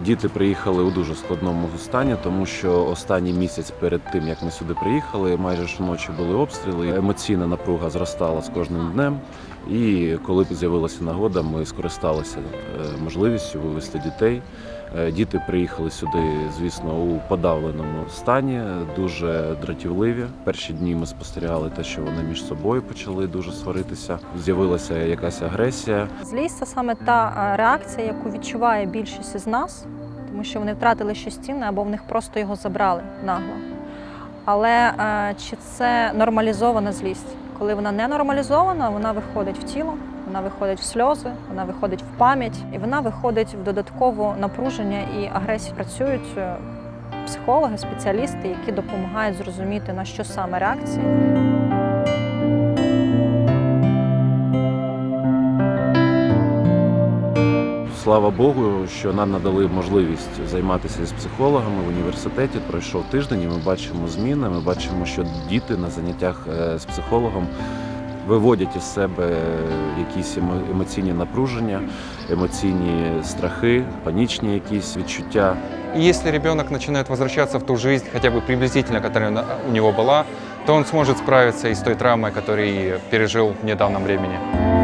Діти приїхали у дуже складному стані, тому що останній місяць перед тим, як ми сюди приїхали, майже щоночі були обстріли. Емоційна напруга зростала з кожним днем. І коли з'явилася нагода, ми скористалися е, можливістю вивезти дітей. Е, Діти приїхали сюди, звісно, у подавленому стані, дуже дратівливі. Перші дні ми спостерігали те, що вони між собою почали дуже сваритися. З'явилася якась агресія. Злість це саме та е, реакція, яку відчуває більшість із нас, тому що вони втратили щось цінне або в них просто його забрали нагло. Але е, чи це нормалізована злість? Коли вона не нормалізована, вона виходить в тіло, вона виходить в сльози, вона виходить в пам'ять, і вона виходить в додаткове напруження і агресію. Працюють е, психологи, спеціалісти, які допомагають зрозуміти на що саме реакція. Слава Богу, що нам надали можливість займатися з психологами в університеті. Пройшов тиждень, і ми бачимо зміни. Ми бачимо, що діти на заняттях е, з психологом виводять із себе якісь емо- емоційні напруження, емоційні страхи, панічні якісь відчуття. И если ребенок начинает возвращаться в ту жизнь, хотя бы приблизительно, которая у него была, то он сможет справиться и с той травмой, которую пережил в недавнем времени.